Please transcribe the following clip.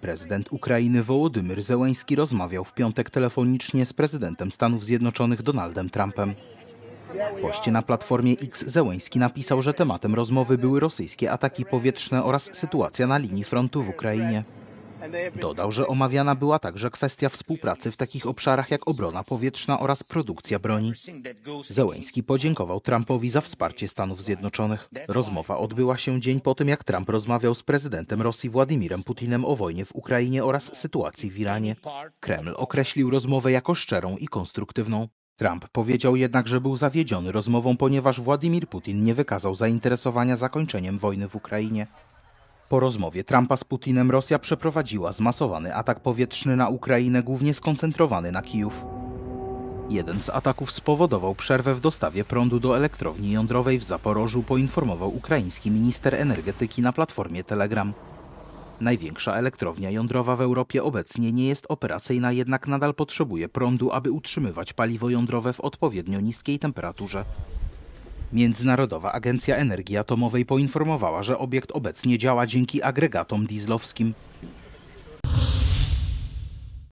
Prezydent Ukrainy Wołodymyr Zełenski rozmawiał w piątek telefonicznie z prezydentem Stanów Zjednoczonych Donaldem Trumpem. W poście na platformie X Zełenski napisał, że tematem rozmowy były rosyjskie ataki powietrzne oraz sytuacja na linii frontu w Ukrainie. Dodał, że omawiana była także kwestia współpracy w takich obszarach jak obrona powietrzna oraz produkcja broni. Zełenski podziękował Trumpowi za wsparcie Stanów Zjednoczonych. Rozmowa odbyła się dzień po tym, jak Trump rozmawiał z prezydentem Rosji Władimirem Putinem o wojnie w Ukrainie oraz sytuacji w Iranie. Kreml określił rozmowę jako szczerą i konstruktywną. Trump powiedział jednak, że był zawiedziony rozmową, ponieważ Władimir Putin nie wykazał zainteresowania zakończeniem wojny w Ukrainie. Po rozmowie Trumpa z Putinem Rosja przeprowadziła zmasowany atak powietrzny na Ukrainę, głównie skoncentrowany na Kijów. Jeden z ataków spowodował przerwę w dostawie prądu do elektrowni jądrowej w Zaporożu, poinformował ukraiński minister energetyki na platformie Telegram. Największa elektrownia jądrowa w Europie obecnie nie jest operacyjna, jednak nadal potrzebuje prądu, aby utrzymywać paliwo jądrowe w odpowiednio niskiej temperaturze. Międzynarodowa Agencja Energii Atomowej poinformowała, że obiekt obecnie działa dzięki agregatom dieslowskim.